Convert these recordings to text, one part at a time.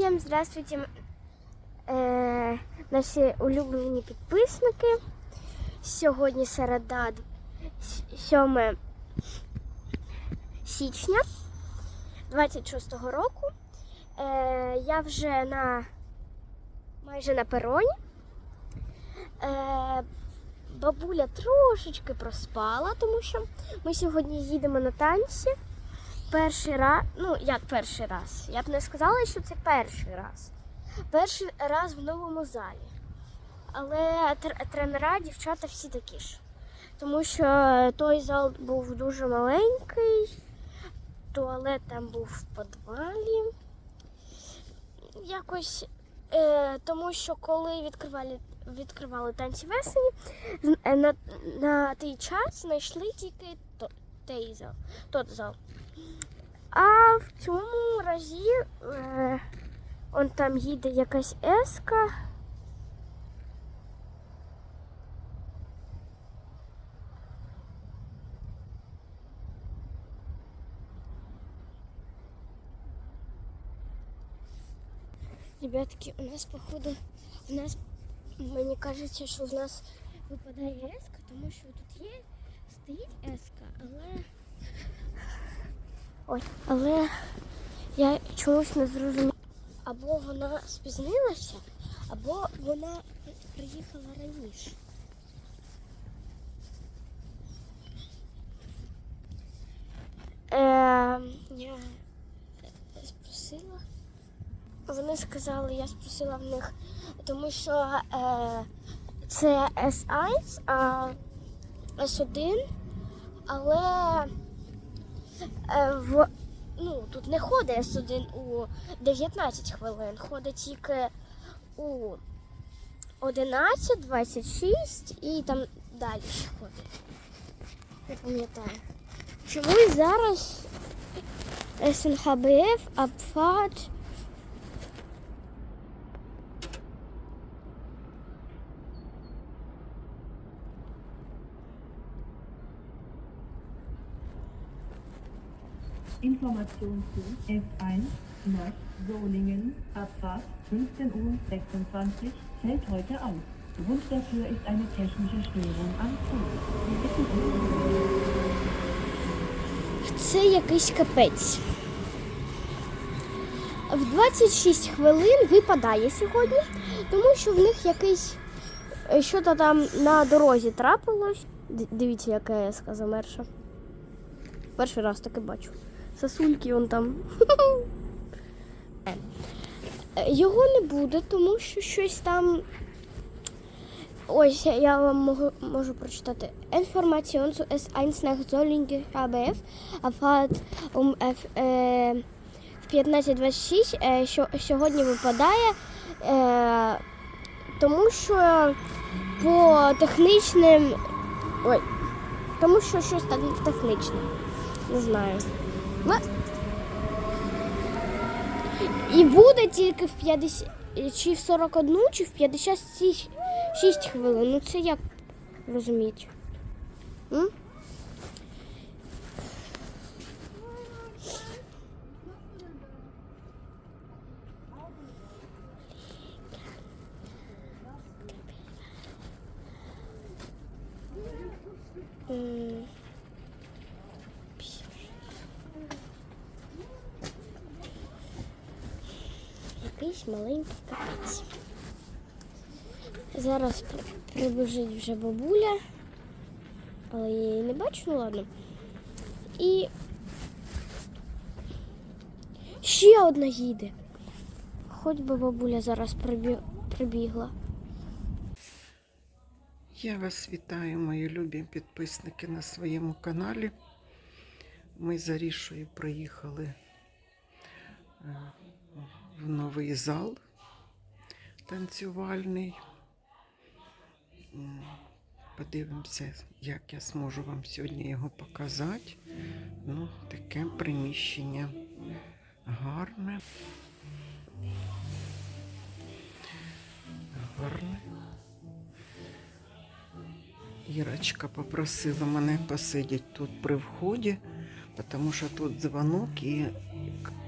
Всім здравствуйте, е, наші улюблені підписники. Сьогодні середа, 7 січня 26-го року. Е, я вже на майже на пероні. Е, бабуля трошечки проспала, тому що ми сьогодні їдемо на танці. Перший раз, ну як перший раз? Я б не сказала, що це перший раз. Перший раз в новому залі. Але тренера, дівчата всі такі ж. Тому що той зал був дуже маленький, туалет там був в підвалі. Якось, е, тому що коли відкривали, відкривали танці весені, е, на, на той час знайшли тільки той зал, тот зал. А в цьому разі е, он там їде якась еска. Ребятки, у нас походу, у нас, мені кажеться, що в нас випадає еска, тому що тут є, стоїть еска, але. Ой, але я чогось не зрозуміла. Або вона спізнилася, або вона приїхала раніше. Е, я спросила. Вони сказали, я спросила в них, тому що е, це S1, а S1, але в, ну, тут не ходить С1 у 19 хвилин, ходить тільки у 11, 26 і там далі ще ходить. Не пам'ятаю. Чому зараз СНХБФ, АПФАТ. Information zu F1 Nord Solingen Abfahrt 15.26 Uhr fällt heute aus. Grund dafür ist eine technische Störung am Zug. Це якийсь капець. В 26 хвилин випадає сьогодні, тому що в них якийсь е, що-то там на дорозі трапилось. Дивіться, яка еска замерша. Перший раз таке бачу. Сосульки он там. Його не буде, тому що щось там. Ось я вам можу, можу прочитати. Zu S1 nach Solingen HBF Афат F, е, в 15.26 е, сьогодні випадає, е, тому що по технічним. Ой, тому що щось там технічне. Не знаю. І буде тільки в 50 чи в 41, чи в 56 6 хвилин. Ну це як розуміти? М. Якийсь маленький капець. Зараз прибіжить вже бабуля, але я її не бачу, ну ладно. І ще одна їде. Хоч би бабуля зараз прибі... прибігла. Я вас вітаю, мої любі підписники на своєму каналі. Ми з Арішою приїхали е, в новий зал танцювальний. Подивимося, як я зможу вам сьогодні його показати. Ну, таке приміщення гарне. Гарне. Ірочка попросила мене посидіти тут при вході, тому що тут дзвонок і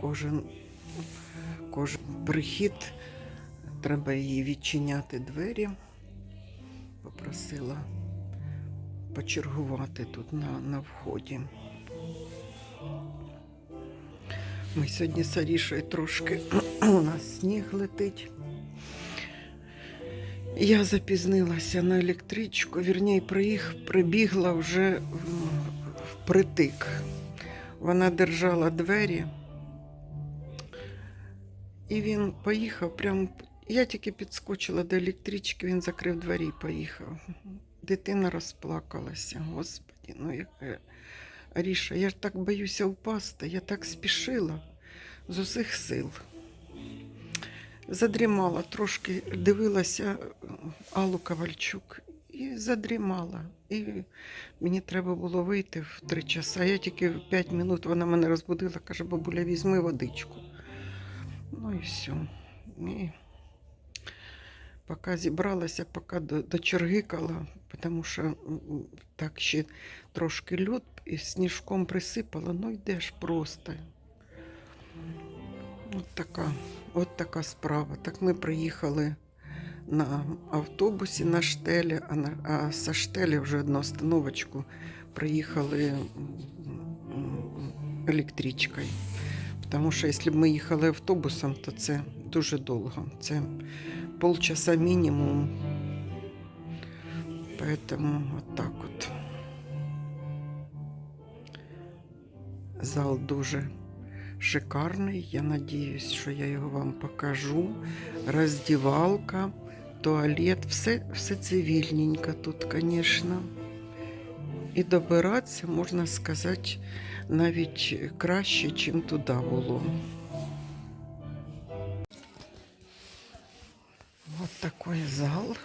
кожен кожен прихід треба їй відчиняти двері. Попросила почергувати тут на, на вході. Ми сьогодні з Арішою трошки у нас сніг летить. Я запізнилася на електричку, вірніше, приїх, прибігла вже впритик. Вона держала двері, і він поїхав прямо. Я тільки підскочила до електрички, він закрив двері і поїхав. Дитина розплакалася, господі, ну яке. Аріша, я ж так боюся впасти, я так спішила з усіх сил. Задрімала трошки, дивилася е, Аллу Ковальчук і задрімала. І мені треба було вийти в три часа. Я тільки в п'ять минут вона мене розбудила, каже, бабуля, візьми водичку. Ну і все. І поки зібралася, поки до- дочергикала, тому що так ще трошки льод і сніжком присипала, ну йдеш просто. От така, от така справа. Так ми приїхали на автобусі на штелі, а, на, а со штелі вже одну остановочку приїхали електричкою. Тому що якщо б ми їхали автобусом, то це дуже довго. Це полчаса мінімум. Поэтому вот так от. Зал дуже шикарний. Я надіюсь, що я його вам покажу. Роздівалка, туалет, все, все цивільненько тут, звісно. І добиратися, можна сказати, навіть краще, ніж туди було. Вот такой зал.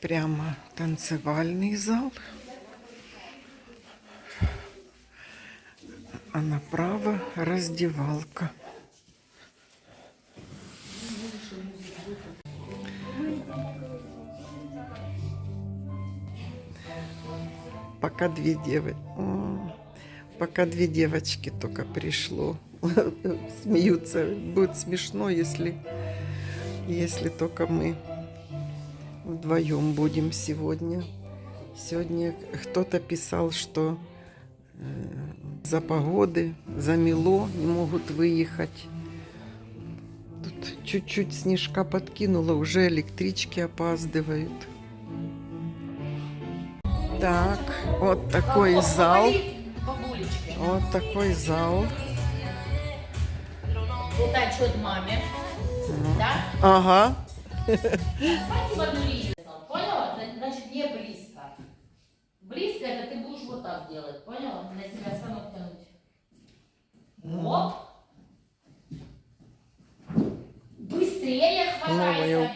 Прямо танцевальный зал. А направо раздевалка. Пока две девы. Пока две девочки только пришло. Смеются. Будет смешно, если, если только мы вдвоем будем сегодня. Сегодня кто-то писал, что э, за погоды, замело, не могут выехать. Тут чуть-чуть снежка подкинула, уже электрички опаздывают. Так, вот такой зал. Вот такой зал. Вот отчет маме. Да? Ага. Давайте в одну линию. Поняла? Зна- Значит, не близко. Близко это ты будешь вот так делать. Поняла? На себя станок тянуть. Оп. Быстрее хватайся.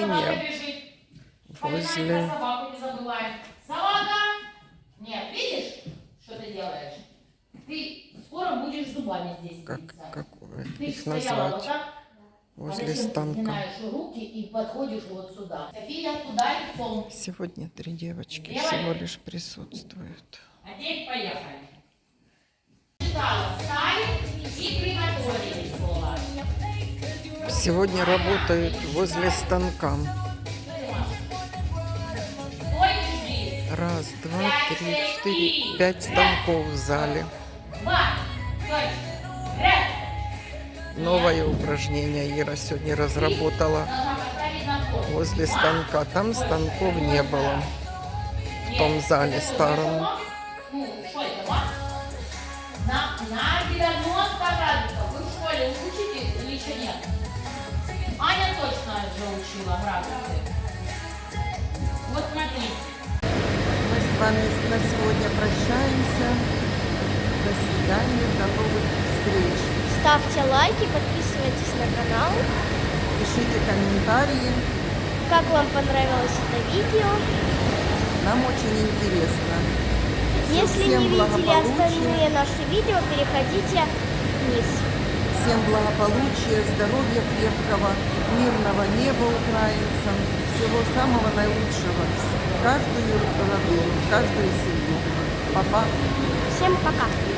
Собака бежит? Вспоминай возле- собаку, не забывай. Собака! Нет, видишь, что ты делаешь? Ты скоро будешь зубами здесь Как, биться. как Ты их стояла вот назвать? так, Возле а станка. руки и подходишь вот сюда. София, туда лицом. Сегодня три девочки Делай. всего лишь присутствуют. А теперь поехали. Читала, встали и приготовили слово. Сегодня работают возле станка. Раз, два, три, четыре, пять станков в зале. Новое упражнение Ира сегодня разработала возле станка. Там станков не было. В том зале старом. Что это, вот? На, на 90 градусов. Вы в школе учите или еще нет? Аня точно уже учила градусы. С вами на сегодня прощаемся. До свидания, до новых встреч. Ставьте лайки, подписывайтесь на канал. Пишите комментарии. Как вам понравилось это видео? Нам очень интересно. Если Всем не видели остальные наши видео, переходите вниз. Всем благополучия, здоровья крепкого, мирного неба украинцам, всего самого наилучшего каждую родину, в каждую семью. Папа. Всем пока!